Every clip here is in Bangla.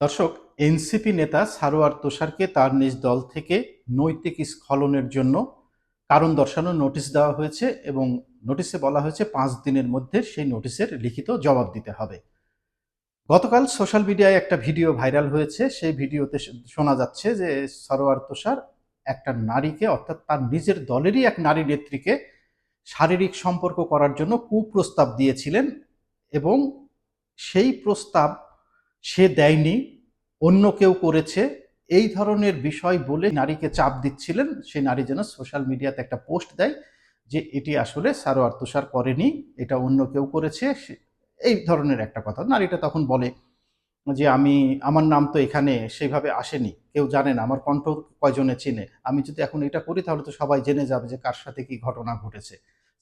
দর্শক, এনসিপি নেতা সারোয়ার তুষারকে তার নিজ দল থেকে নৈতিক স্খলনের জন্য কারণ দর্শানোর নোটিশ দেওয়া হয়েছে এবং নোটিশে বলা হয়েছে পাঁচ দিনের মধ্যে সেই নোটিশের লিখিত জবাব দিতে হবে। গতকাল সোশ্যাল মিডিয়ায় একটা ভিডিও ভাইরাল হয়েছে। সেই ভিডিওতে শোনা যাচ্ছে যে সরোয়ার তুষার একটা নারীকে, অর্থাৎ তার নিজের দলেরই এক নারী নেত্রীকে শারীরিক সম্পর্ক করার জন্য কুপ্রস্তাব দিয়েছিলেন এবং সেই প্রস্তাব সে দেয়নি, অন্য কেউ করেছে। এই ধরনের বিষয় বলে নারীকে চাপ দিচ্ছিলেন, সেই নারী যেন সোশ্যাল মিডিয়াতে একটা পোস্ট দেয় যে এটি আসলে সারোয়ার তুষার করেনি, এটা অন্য কেউ করেছে এই ধরনের একটা কথা। নারীটা তখন বলে যে, আমি, আমার নাম তো এখানে সেইভাবে আসেনি, কেউ জানে না, আমার কণ্ঠ কয়জনে চিনে? আমি যদি এখন এটা করি, তাহলে তো সবাই জেনে যাবে যে কার সাথে কি ঘটনা ঘটেছে।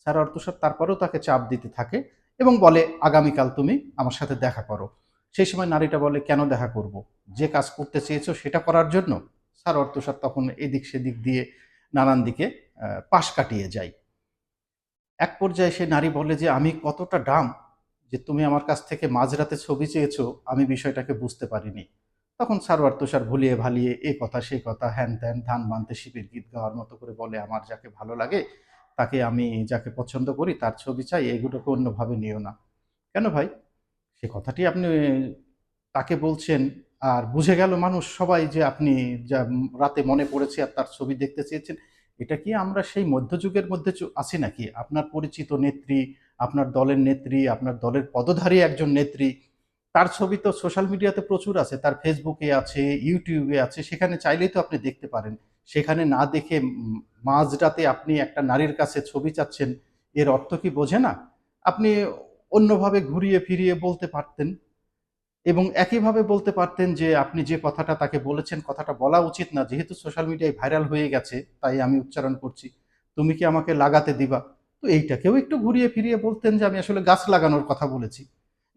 সারোয়ার তুষার তারপরেও তাকে চাপ দিতে থাকে এবং বলে, আগামীকাল তুমি আমার সাথে দেখা করো। সেই সময় নারীটা বলে, কেন দেখা করব? যে কাজ করতে চেয়েছো সেটা করার জন্য? সারোয়ার তুষার তখন এদিক সেদিক দিয়ে নানান দিকে পাশ কাটিয়ে যায়। এক পর্যায়ে সে নারী বলে যে, আমি কতটা ডাম যে তুমি আমার কাছ থেকে মাঝরাতে ছবি চেয়েছো, আমি বিষয়টাকে বুঝতে পারিনি। তখন সারোয়ার তুষার ভুলিয়ে ভালিয়ে এ কথা সে কথা হ্যান ত্যান ধান বানতে শিবের গীত গাওয়ার মতো করে বলে, আমার যাকে ভালো লাগে, তাকে আমি যাকে পছন্দ করি, তার ছবি চাই, এগুলোকে অন্যভাবে নিও না। কেন ভাই? সে কথাটি আপনি তাকে বলছেন আর বুঝে গেল মানুষ সবাই যে আপনি যা রাতে মনে পড়েছে আর তার ছবি দেখতে চেয়েছেন, এটা কি আমরা সেই মধ্যযুগের মধ্যে আছি নাকি? আপনার পরিচিত নেত্রী, আপনার দলের নেত্রী, আপনার দলের পদধারী একজন নেত্রী, তার ছবি তো সোশ্যাল মিডিয়াতে প্রচুর আছে, তার ফেসবুকে আছে, ইউটিউবে আছে, সেখানে চাইলেই তো আপনি দেখতে পারেন। সেখানে না দেখে মাঝরাতে আপনি একটা নারীর কাছে ছবি চাচ্ছেন, এর অর্থ কি বোঝে না? আপনি অন্যভাবে ঘুরিয়ে ফিরিয়ে বলতে পারতেন এবং একইভাবে বলতে পারতেন যে আপনি যে কথাটা তাকে বলেছেন, কথাটা বলা উচিত না। যেহেতু সোশ্যাল মিডিয়ায় ভাইরাল হয়ে গেছে, তাই আমি উচ্চারণ করছি। তুমি কি আমাকে লাগাতে দিবা? তো এইটাকেও একটু ঘুরিয়ে ফিরিয়ে বলতেন যে আমি আসলে গাছ লাগানোর কথা বলেছি।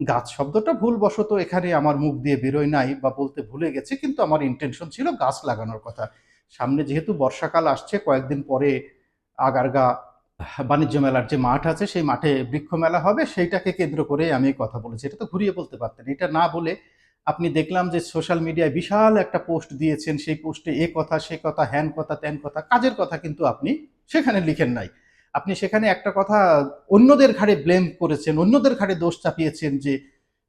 গাছ শব্দটা ভুলবশত এখানে আমার মুখ দিয়ে বেরোয় নাই বা বলতে ভুলে গেছে, কিন্তু আমার ইন্টেনশন ছিল গাছ লাগানোর কথা। সামনে যেহেতু বর্ষাকাল আসছে, কয়েকদিন পরে আগারগা বাণিজ্য মেলার যে মাঠ আছে, সেই মাঠে বৃক্ষ মেলা হবে। সেইটাকে কেন্দ্র করে আমি কথা বলেছি। এটা তো ঘুরিয়ে বলতে পারতেন। এটা না বলে আপনি দেখলাম যে সোশ্যাল মিডিয়ায় বিশাল একটা পোস্ট দিয়েছেন। সেই পোস্টে এ কথা, সে কথা, হ্যান কথা, ত্যান কথা, কাজের কথা কিন্তু আপনি সেখানে লিখেন নাই। আপনি সেখানে একটা কথা অন্যদের ঘাড়ে ব্লেম করেছেন, অন্যদের ঘাড়ে দোষ চাপিয়েছেন যে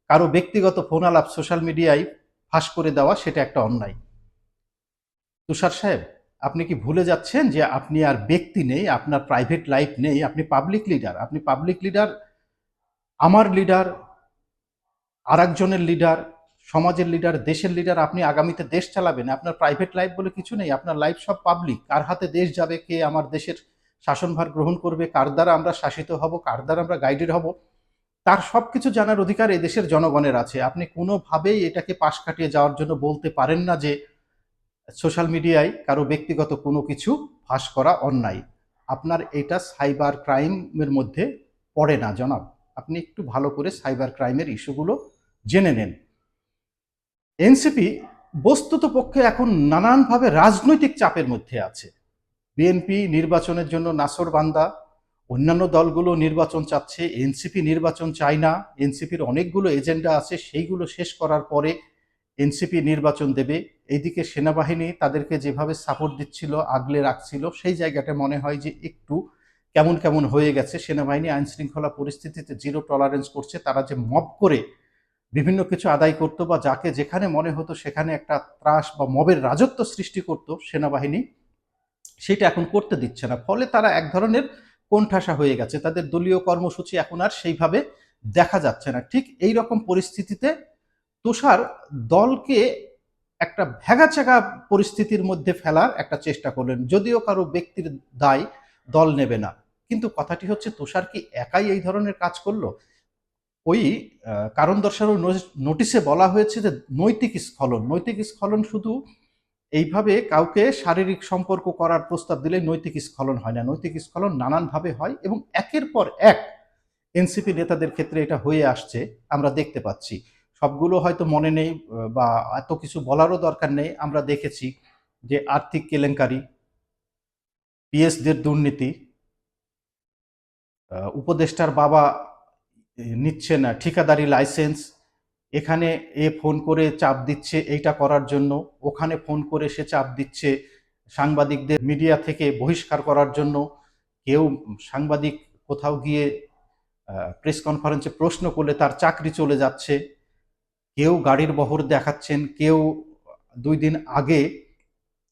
কারও ব্যক্তিগত ফোন আলাপ সোশ্যাল মিডিয়ায় ফাঁস করে দেওয়া, সেটা একটা অন্যায়। তুষার সাহেব আপনি কি ভুলে যাচ্ছেন যে আপনি আর ব্যক্তি নেই, আপনার প্রাইভেট লাইফ নেই? আপনি পাবলিক লিডার আপনি পাবলিক লিডার আমার লিডার আরেকজনের লিডার সমাজের লিডার দেশের লিডার আপনি আগামীতে দেশ চালাবেন, আপনার প্রাইভেট লাইফ বলে কিছু নেই, আপনার লাইফ সব পাবলিক কার হাতে দেশ যাবে, কে আমার দেশের শাসনভার গ্রহণ করবে, কার দ্বারা আমরা শাসিত হব, কার দ্বারা আমরা গাইডেড হব, তার সব কিছু জানার অধিকার এই দেশের জনগণের আছে। আপনি কোনোভাবেই এটাকে পাশ কাটিয়ে যাওয়ার জন্য বলতে পারেন না যে সোশ্যাল মিডিয়ায় কারও ব্যক্তিগত কোনো কিছু ফাঁস করা অন্যায়। আপনার এটা সাইবার ক্রাইমের মধ্যে পড়ে না, জনাব। আপনি একটু ভালো করে সাইবার ক্রাইমের ইস্যুগুলো জেনে নেন। এনসিপি বস্তুত পক্ষে এখন নানানভাবে রাজনৈতিক চাপের মধ্যে আছে। বিএনপি নির্বাচনের জন্য নাসর বান্দা, অন্যান্য দলগুলো নির্বাচন চাচ্ছে, এনসিপি নির্বাচন চায় না, এনসিপির অনেকগুলো এজেন্ডা আছে, সেইগুলো শেষ করার পরে এনসিপি নির্বাচন দেবে, এইদিকে সেনাবাহিনী তাদেরকে যেভাবে সাপোর্ট দিচ্ছিল, আগলে রাখছিল, সেই জায়গাটা মনে হয় যে একটু কেমন কেমন হয়ে গেছে। সেনাবাহিনী আইন শৃঙ্খলা পরিস্থিতিতে জিরো টলারেন্স করছে, তারা যে মব করে বিভিন্ন কিছু আদায় করতো বা যাকে যেখানে মনে হতো সেখানে একটা ত্রাস বা মবের রাজত্ব সৃষ্টি করত সেনাবাহিনী, সেটা এখন করতে দিচ্ছে না। ফলে তারা এক ধরনের কোণঠাসা হয়ে গেছে। তাদের দলীয় কর্মসূচি এখন আর সেইভাবে দেখা যাচ্ছে না। ঠিক এই রকম পরিস্থিতিতে তুষার দলকে একটা ভেগাচেগা পরিস্থিতির মধ্যে ফেলার একটা চেষ্টা করলেন, যদিও কারও ব্যক্তির দায় দল নেবে না। কিন্তু কথাটি হচ্ছে, তুষার কি একাই এই ধরনের কাজ করল? ওই কারণ দর্শানোর নোটিশে বলা হয়েছে যে নৈতিক স্খলন নৈতিক স্খলন শুধু এইভাবে কাউকে শারীরিক সম্পর্ক করার প্রস্তাব দিলে নৈতিক স্খলন হয় না। নৈতিক স্খলন নানানভাবে হয় এবং একের পর এক এনসিপি নেতাদের ক্ষেত্রে এটা হয়ে আসছে, আমরা দেখতে পাচ্ছি। সবগুলো হয়তো মনে নেই বা এত কিছু বলারও দরকার নেই। আমরা দেখেছি যে আর্থিক কেলেঙ্কারি, পিএসদের দুর্নীতি উপদেষ্টার বাবা নিচ্ছে না, ঠিকাদারি লাইসেন্স, এখানে এ ফোন করে চাপ দিচ্ছে, এইটা করার জন্য। ওখানে ফোন করে সে চাপ দিচ্ছে সাংবাদিকদের মিডিয়া থেকে বহিষ্কার করার জন্য। কেউ সাংবাদিক কোথাও গিয়ে প্রেস কনফারেন্সে প্রশ্ন করলে তার চাকরি চলে যাচ্ছে। কেউ গাড়ির বহর দেখাচ্ছেন, কেউ দুই দিন আগে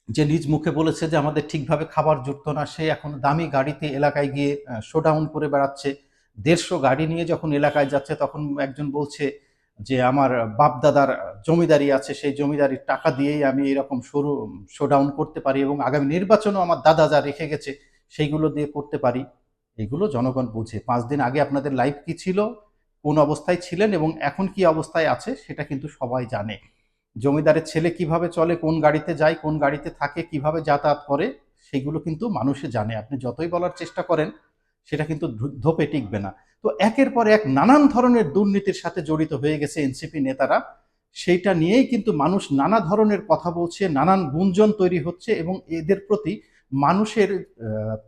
যে নিজ মুখে বলেছে যে আমাদের ঠিকভাবে খাবার জুটতো না, সে এখন দামি গাড়িতে এলাকায় গিয়ে শোডাউন করে বেড়াচ্ছে। দেড়শো গাড়ি নিয়ে যখন এলাকায় যাচ্ছে, তখন একজন বলছে যে, আমার বাপ দাদার জমিদারি আছে, সেই জমিদারির টাকা দিয়েই আমি এরকম সরু শোডাউন করতে পারি এবং আগামী নির্বাচনও আমার দাদা যা রেখে গেছে, সেইগুলো দিয়ে করতে পারি। এগুলো জনগণ বুঝে। পাঁচ দিন আগে আপনাদের লাইফ কি ছিল? কোন অবস্থায় ছিলেন এবং এখন কি অবস্থায় আছে সেটা কিন্তু সবাই জানে। জমিদারের ছেলে কীভাবে চলে, কোন গাড়িতে যায়, কোন গাড়িতে থাকে, কীভাবে যাতায়াত করে, সেগুলো কিন্তু মানুষে জানে। আপনি যতই বলার চেষ্টা করেন, সেটা কিন্তু ধোপে টিকবে না। তো একের পর এক নানান ধরনের দুর্নীতির সাথে জড়িত হয়ে গেছে এনসিপি নেতারা। সেইটা নিয়েই কিন্তু মানুষ নানা ধরনের কথা বলছে, নানান গুঞ্জন তৈরি হচ্ছে এবং এদের প্রতি মানুষের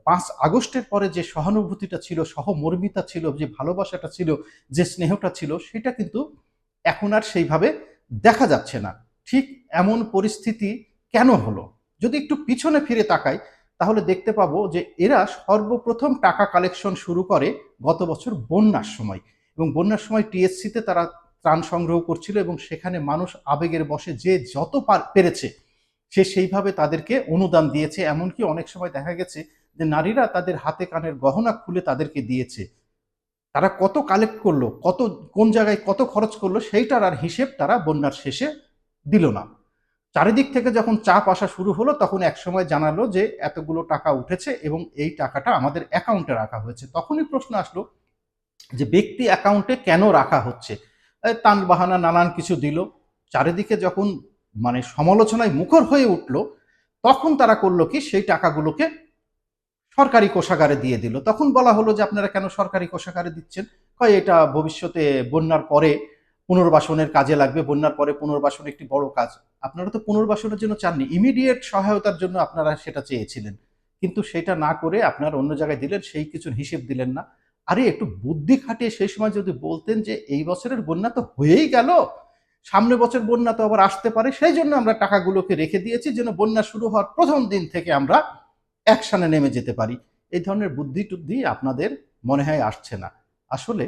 পাঁচ আগস্টের পরে যে সহানুভূতিটা ছিল, সহমর্মিতা ছিল, যে ভালোবাসাটা ছিল, যে স্নেহটা ছিল, সেটা কিন্তু এখন আর সেইভাবে দেখা যাচ্ছে না। ঠিক এমন পরিস্থিতি কেন হলো? যদি একটু পিছনে ফিরে তাকাই, তাহলে দেখতে পাবো যে এরা সর্বপ্রথম টাকা কালেকশন শুরু করে গত বছর বন্যার সময়। এবং বন্যার সময় টিএসসিতে তারা ত্রাণ সংগ্রহ করছিল এবং সেখানে মানুষ আবেগের বসে যে যত পেরেছে সে সেইভাবে তাদেরকে অনুদান দিয়েছে। এমনকি অনেক সময় দেখা গেছে যে নারীরা তাদের হাতে কানের গহনা খুলে তাদেরকে দিয়েছে। তারা কত কালেক্ট করল, কত, কোন জায়গায় কত খরচ করল, সেইটার আর হিসেব তারা বন্যার শেষে দিল না। চারিদিক থেকে যখন চাপ আসা শুরু হলো, তখন একসময় জানালো যে এতগুলো টাকা উঠেছে এবং এই টাকাটা আমাদের অ্যাকাউন্টে রাখা হয়েছে। তখনই প্রশ্ন আসলো যে ব্যক্তি অ্যাকাউন্টে কেন রাখা হচ্ছে? তান বাহানা, নানান কিছু দিল। চারিদিকে যখন মানে সমালোচনায় মুখর হয়ে উঠল, তখন তারা করল কি? সেই টাকাগুলোকে সরকারি কোষাগারে দিয়ে দিল। তখন বলা হলো যে, আপনারা কেন সরকারি কোষাগারে দিচ্ছেন? হয় এটা ভবিষ্যতে বন্যার পরে পুনর্বাসনের কাজে লাগবে। বন্যার পরে পুনর্বাসন একটি বড় কাজ। আপনারা তো পুনর্বাসনের জন্য চাননি। ইমিডিয়েট সহায়তার জন্য আপনারা সেটা চেয়েছিলেন। কিন্তু সেটা না করে আপনারা অন্য জায়গায় দিলেন, সেই কিছুর হিসেব দিলেন না। আরে, একটু বুদ্ধি খাটিয়ে সেই সময় যদি বলতেন যে, এই বছরের বন্যা তো হয়েই গেল সামনে বছর বন্যা তো আবার আসতে পারে, সেই জন্য আমরা টাকাগুলোকে রেখে দিয়েছি যেন বন্যা শুরু হওয়ার প্রথম দিন থেকে আমরা অ্যাকশানে নেমে যেতে পারি। এই ধরনের বুদ্ধি টুদ্ধি আপনাদের মনে হয় আসছে না। আসলে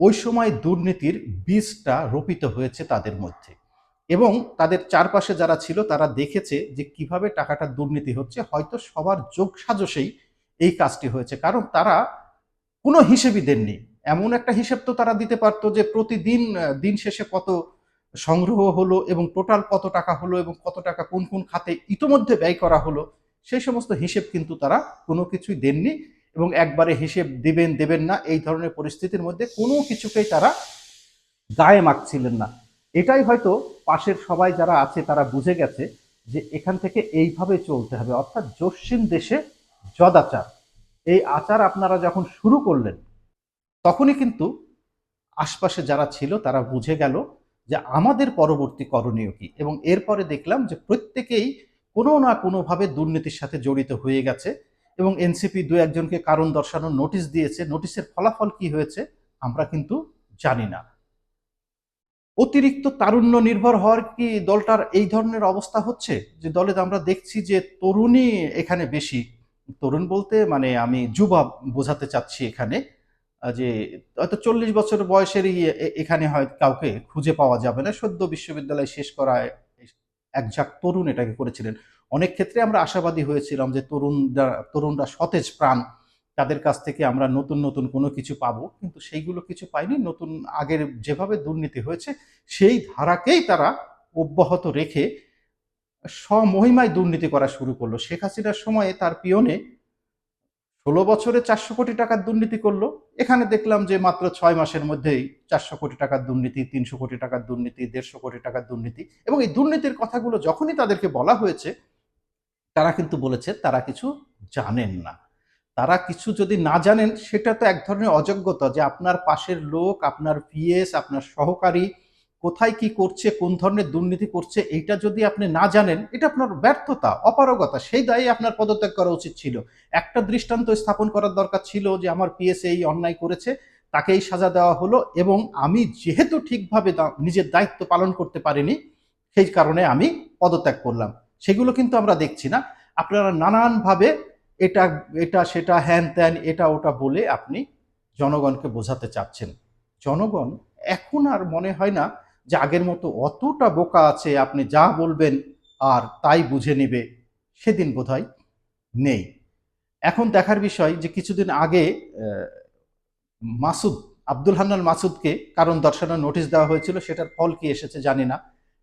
ওই সময় দুর্নীতির বীজটা রোপিত হয়েছে তাদের মধ্যে এবং তাদের চারপাশে যারা ছিল তারা দেখেছে যে কীভাবে টাকাটা দুর্নীতি হচ্ছে, হয়তো সবার যোগ সাজসেই এই কাজটি হয়েছে। কারণ তারা কোনো হিসেবই দেননি। এমন একটা হিসেব তো তারা দিতে পারতো যে প্রতিদিন, দিন শেষে কত সংগ্রহ হলো এবং টোটাল কত টাকা হলো এবং কত টাকা কোন কোন খাতে ইতোমধ্যে ব্যয় করা হলো, সেই সমস্ত হিসেব কিন্তু তারা কোনো কিছুই দেননি এবং একবারে হিসেব দিবেন, দেবেন না। এই ধরনের পরিস্থিতির মধ্যে কোনো কিছুকেই তারা গায়ে মাখছিলেন না। এটাই হয়তো পাশের সবাই যারা আছে তারা বুঝে গেছে যে এখান থেকে এইভাবে চলতে হবে। অর্থাৎ জসিম দেশে যদাচার এই আচার আপনারা যখন শুরু করলেন, তখনই কিন্তু আশপাশে যারা ছিল তারা বুঝে গেল যে আমাদের পরবর্তী করণীয় কি? এবং এরপরে দেখলাম যে প্রত্যেকেই কোনো না কোনোভাবে দুর্নীতির সাথে জড়িত হয়ে গেছে এবং এনসিপি দু একজনকে কারণ দর্শানোর নোটিশ দিয়েছে। নোটিশের ফলাফল কি হয়েছে? আমরা কিন্তু জানি না। অতিরিক্ত তারুণ্য নির্ভর হওয়ার কি দলটার এই ধরনের অবস্থা হচ্ছে? যে দলে আমরা দেখছি যে তরুণী এখানে বেশি। তরুণ বলতে মানে আমি যুবা বোঝাতে চাচ্ছি এখানে। যে হয়তো চল্লিশ বছর বয়সেরই এখানে হয় কাউকে খুঁজে পাওয়া যাবে না। সদ্য বিশ্ববিদ্যালয় শেষ করায় এক ঝাঁক তরুণ এটাকে করেছিলেন। অনেক ক্ষেত্রে আমরা আশাবাদী হয়েছিলাম যে তরুণরা তরুণরা সতেজ প্রাণ, তাদের কাছ থেকে আমরা নতুন নতুন কোনো কিছু পাবো। কিন্তু সেইগুলো কিছু পাইনি। নতুন আগের যেভাবে দুর্নীতি হয়েছে, সেই ধারাকেই তারা অব্যাহত রেখে স্বমহিমায় দুর্নীতি করা শুরু করল। শেখ হাসিনার সময়ে তার পিয়নে ষোলো বছরে চারশো কোটি টাকার দুর্নীতি করল। এখানে দেখলাম যে মাত্র ছয় মাসের মধ্যেই চারশো কোটি টাকার দুর্নীতি, তিনশো কোটি টাকার দুর্নীতি, দেড়শো কোটি টাকার দুর্নীতি এবং এই দুর্নীতির কথাগুলো যখনই তাদেরকে বলা হয়েছে, তারা কিন্তু বলেছে তারা কিছু জানেন না। তারা কিছু যদি না জানেন, সেটা তো এক ধরনের অযোগ্যতা যে আপনার পাশের লোক, আপনার পিএস আপনার সহকারী কোথায় কি করছে, কোন ধরনের দুর্নীতি করছে, এইটা যদি আপনি না জানেন, এটা আপনার ব্যর্থতা, অপারগতা, সেই দায়ে আপনার পদত্যাগ করা উচিত ছিল। একটা দৃষ্টান্ত স্থাপন করার দরকার ছিল যে আমার পিএসএ এই অন্যায় করেছে তাকে এই সাজা দেওয়া হলো এবং আমি যেহেতু ঠিকভাবে নিজের দায়িত্ব পালন করতে পারিনি, সেই কারণে আমি পদত্যাগ করলাম। সেগুলো কিন্তু আমরা দেখছি না। আপনারা নানানভাবে এটা এটা, সেটা, হ্যান ত্যান, এটা, ওটা বলে আপনি জনগণকে বোঝাতে চাচ্ছেন। জনগণ এখন আর মনে হয় না যে আগের মতো অতটা বোকা আছে, আপনি যা বলবেন আর তাই বুঝে নেবে, সেদিন বোধহয় নেই। এখন দেখার বিষয় যে কিছুদিন আগে মাসুদ, আব্দুল হান্নান মাসুদকে কারণ দর্শানোর নোটিশ দেওয়া হয়েছিল, সেটার ফল কি এসেছে জানি না।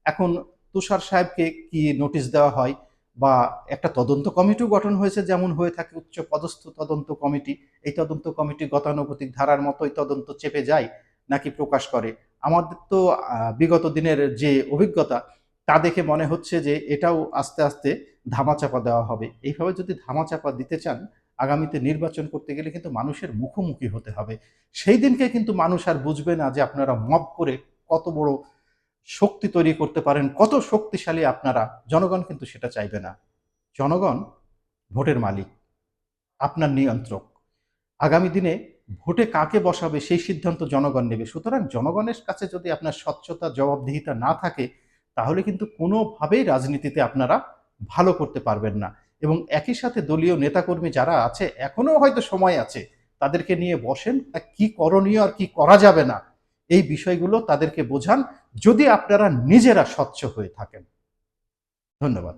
এখন তুষার সাহেবকে কি নোটিশ দেওয়া হয় বা একটা তদন্ত কমিটিও গঠন হয়েছে যেমন হয়ে থাকে উচ্চ পদস্থ তদন্ত কমিটি, এই তদন্ত কমিটি গতানুগতিক ধারার মতোই তদন্ত চেপে যায়। নাকি প্রকাশ করে। আমাদের তো বিগত দিনের যে অভিজ্ঞতা, তা দেখে মনে হচ্ছে যে এটাও আস্তে আস্তে ধামাচাপা দেওয়া হবে। এইভাবে যদি ধামাচাপা দিতে চান, আগামীতে নির্বাচন করতে গেলে কিন্তু মানুষের মুখোমুখি হতে হবে। সেই দিনকে কিন্তু মানুষ আর বুঝবে না যে আপনারা মব করে কত বড় শক্তি তৈরি করতে পারেন, কত শক্তিশালী আপনারা। জনগণ কিন্তু সেটা চাইবে না। জনগণ ভোটের মালিক, আপনার নিয়ন্ত্রক। আগামী দিনে ভোটে কাকে বসাবে সেই সিদ্ধান্ত জনগণ নেবে। সুতরাং জনগণের কাছে যদি আপনার স্বচ্ছতা, জবাবদিহিতা না থাকে, তাহলে কিন্তু কোনোভাবেই রাজনীতিতে আপনারা ভালো করতে পারবেন না। এবং একই সাথে দলীয় নেতাকর্মী যারা আছে, এখনও হয়তো সময় আছে, তাদেরকে নিয়ে বসেন কি করণীয় আর কি করা যাবে না, এই বিষয়গুলো তাদেরকে বোঝান, যদি আপনারা নিজেরা স্বচ্ছ হয়ে থাকেন। ধন্যবাদ।